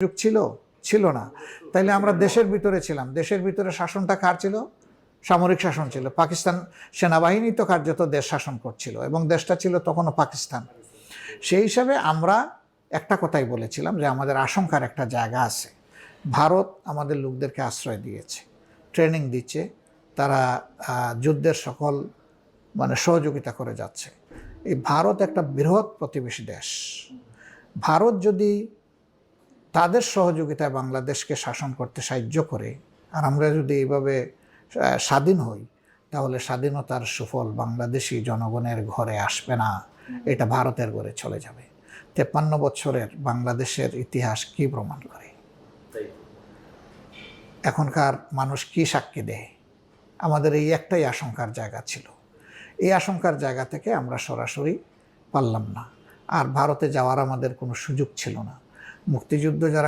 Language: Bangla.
সুযোগ ছিল ছিল না। তাইলে আমরা দেশের ভিতরে ছিলাম। দেশের ভিতরে শাসনটা কার ছিল? সামরিক শাসন ছিল। পাকিস্তান সেনাবাহিনী তো কার্যত দেশ শাসন করছিল এবং দেশটা ছিল তখনও পাকিস্তান। সেই হিসাবে আমরা একটা কথাই বলেছিলাম যে আমাদের আশঙ্কার একটা জায়গা আছে। ভারত আমাদের লোকদেরকে আশ্রয় দিয়েছে, ট্রেনিং দিচ্ছে, তারা যুদ্ধের সকল মানে সহযোগিতা করে যাচ্ছে। এই ভারত একটা বৃহৎ প্রতিবেশী দেশ। ভারত যদি তাদের সহযোগিতায় বাংলাদেশকে শাসন করতে সাহায্য করে, আর আমরা যদি এইভাবে স্বাধীন হই, তাহলে স্বাধীনতার সুফল বাংলাদেশি জনগণের ঘরে আসবে না। এটা ভারতের ঘরে চলে যাবে। তেপ্পান্ন বছরের বাংলাদেশের ইতিহাস কি প্রমাণ করে? এখনকার মানুষ কি সাক্ষী দেয়? আমাদের এই একটাই আশঙ্কার জায়গা ছিল। এই আশঙ্কার জায়গা থেকে আমরা সরাসরি পারলাম না। আর ভারতে যাওয়ার আমাদের কোনো সুযোগ ছিল না। মুক্তিযুদ্ধ যারা